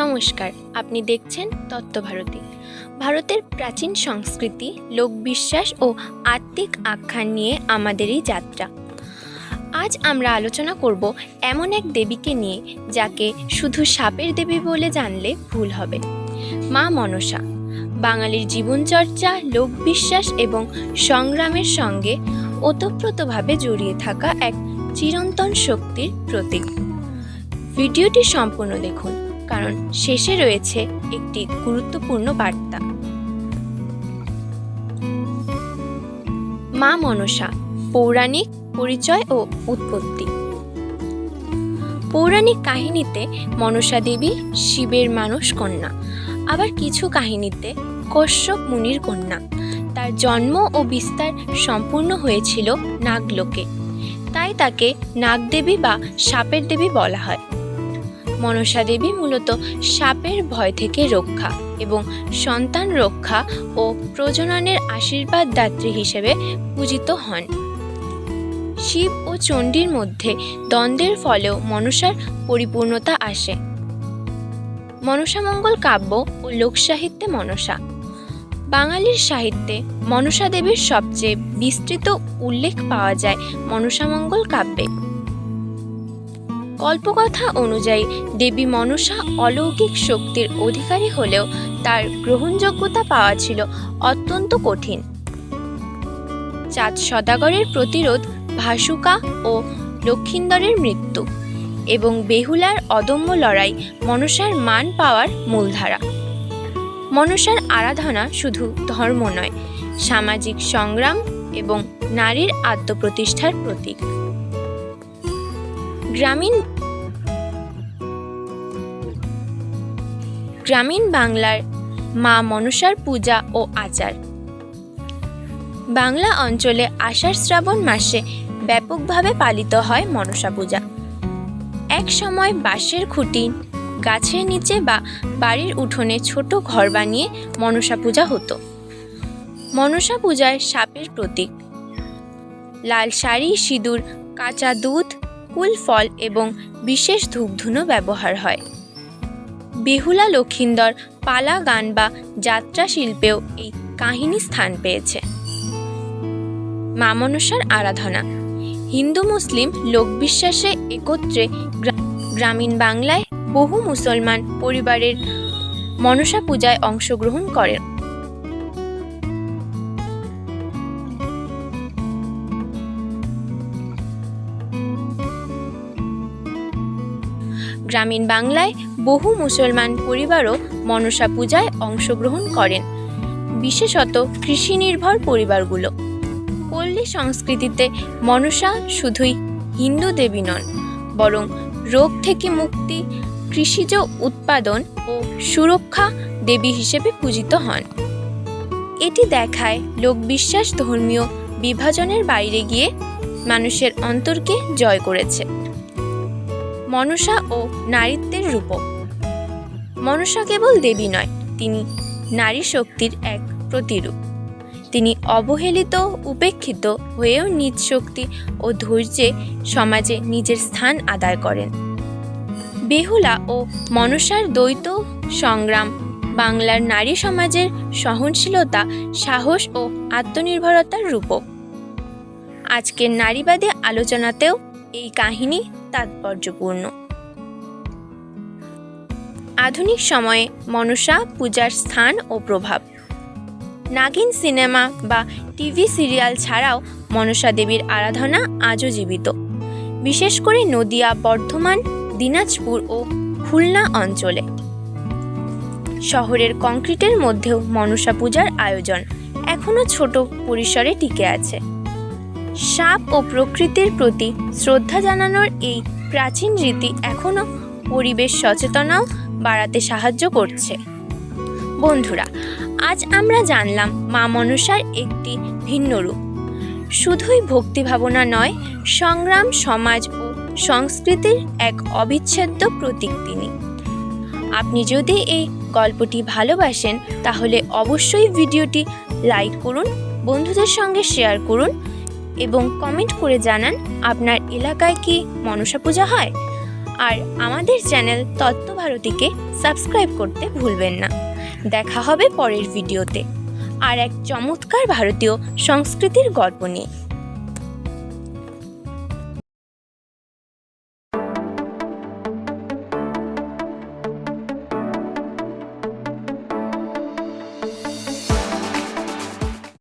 নমস্কার, আপনি দেখছেন তত্ত্বভারতী ভারতের প্রাচীন সংস্কৃতি, লোকবিশ্বাস ও আত্মিক আখ্যান নিয়ে আমাদের এই যাত্রা। আজ আমরা আলোচনা করব এমন এক দেবীকে নিয়ে, যাকে শুধু সাপের দেবী বলে জানলে ভুল হবে। মা মনসা, বাঙালির জীবনচর্চা, লোকবিশ্বাস এবং সংগ্রামের সঙ্গে ওতপ্রোতভাবে জড়িয়ে থাকা এক চিরন্তন শক্তির প্রতীক। ভিডিওটি সম্পূর্ণ দেখুন। কারণ শেষে রয়েছে একটি গুরুত্বপূর্ণ বার্তা। মা মনসা, পৌরাণিক পরিচয় ও উৎপত্তি। পৌরাণিক কাহিনীতে মনসা দেবী শিবের মানস কন্যা, আবার কিছু কাহিনীতে কশ্যপ মুনির কন্যা। তার জন্ম ও বিস্তার সম্পূর্ণ হয়েছিল নাগলোকে। তাই তাকে নাগদেবী বা সাপের দেবী বলা হয়। মনসা দেবী মূলত সাপের ভয় থেকে রক্ষা এবং সন্তান রক্ষা ও প্রজননের আশীর্বাদ দাত্রী হিসেবে পূজিত হন। শিব ও চণ্ডীর মধ্যে দ্বন্দ্বের ফলেও মনসার পরিপূর্ণতা আসে। মনসামঙ্গল কাব্য ও লোকসাহিত্যে মনসা। বাঙালির সাহিত্যে মনসা দেবীর সবচেয়ে বিস্তৃত উল্লেখ পাওয়া যায় মনসামঙ্গল কাব্যে। কল্পকথা অনুযায়ী দেবী মনসা অলৌকিক শক্তির অধিকারী হলেও তার গ্রহণযোগ্যতা পাওয়া ছিল অত্যন্ত কঠিন। চাঁদ সদাগরের প্রতিরোধ ভাসুকা ও লক্ষিন্দরের মৃত্যু এবং বেহুলার অদম্য লড়াই মনসার মান পাওয়ার মূলধারা। মনসার আরাধনা শুধু ধর্ম নয়, সামাজিক সংগ্রাম এবং নারীর আত্মপ্রতিষ্ঠার প্রতীক। গ্রামীণ গ্রামীণ বাংলার মা মনসার পূজা ও আচার। বাংলা অঞ্চলে আষাঢ় শ্রাবণ মাসে ব্যাপকভাবে পালিত হয় মনসা পূজা। এক সময় বাঁশের খুঁটি, গাছের নিচে বা বাড়ির উঠোনে ছোট ঘর বানিয়ে মনসা পূজা হতো। মনসা পূজায় সাপের প্রতীক। লাল শাড়ি, সিঁদুর, কাঁচা দুধ কুল ফল এবং বিশেষ ধূপধুনো ব্যবহার হয়। বেহুলা লক্ষিন্দর পালা গান বা যাত্রা শিল্পেও এই কাহিনী স্থান পেয়েছে। মা মনসার আরাধনা। হিন্দু মুসলিম লোকবিশ্বাসে একত্রে গ্রামীণ বাংলায় বহু মুসলমান পরিবারের মনসা পূজায় অংশগ্রহণ করেন। গ্রামীণ বাংলায় বহু মুসলমান পরিবারও মনসা পূজায় অংশগ্রহণ করেন, বিশেষত কৃষি নির্ভর পরিবারগুলো। পল্লী সংস্কৃতিতে মনসা শুধুই হিন্দু দেবী নন, বরং রোগ থেকে মুক্তি, কৃষিজ উৎপাদন ও সুরক্ষা দেবী হিসেবে পূজিত হন। এটি দেখায় লোকবিশ্বাস ধর্মীয় বিভাজনের বাইরে গিয়ে মানুষের অন্তরকে জয় করেছে। মনসা ও নারীত্বের রূপক। মনসা কেবল দেবী নয়, তিনি নারী শক্তির এক প্রতিরূপ। তিনি অবহেলিত, উপেক্ষিত হয়েও নিজ শক্তি ও ধৈর্যে সমাজে নিজের স্থান আদায় করেন। বেহুলা ও মনসার দ্বৈত সংগ্রাম, বাংলার নারী সমাজের সহনশীলতা, সাহস ও আত্মনির্ভরতার রূপক। আজকের নারীবাদী আলোচনাতেও এই কাহিনী তাৎপর্যপূর্ণ। আধুনিক সময়ে মনসা পূজার স্থান ও প্রভাব। নাগিন সিনেমা বা টিভি সিরিয়াল ছাড়াও মনসা দেবীর আরাধনা আজও জীবিত। বিশেষ করে নদিয়া, বর্ধমান, দিনাজপুর ও খুলনা অঞ্চলে। শহরের কংক্রিটের মধ্যেও মনসা পূজার আয়োজন এখনও ছোট পরিসরে টিকে আছে। সাপ ও প্রকৃতির প্রতি শ্রদ্ধা জানানোর এই প্রাচীন রীতি এখনও পরিবেশ সচেতনাও বাড়াতে সাহায্য করছে। বন্ধুরা, আজ আমরা জানলাম মা মনসার একটি ভিন্ন রূপ। শুধুই ভক্তি ভাবনা নয়, সংগ্রাম, সমাজ ও সংস্কৃতির এক অবিচ্ছেদ্য প্রতীক তিনি। আপনি যদি এই গল্পটি ভালোবাসেন, তাহলে অবশ্যই ভিডিওটি লাইক করুন, বন্ধুদের সঙ্গে শেয়ার করুন এবং কমেন্ট করে জানান আপনার এলাকায় কি মনসা পূজা হয়। আর আমাদের চ্যানেল তত্ত্বভারতীকে সাবস্ক্রাইব করতে ভুলবেন না। দেখা হবে পরের ভিডিওতে। আর এক চমৎকার ভারতীয় সংস্কৃতির গল্প নিয়ে।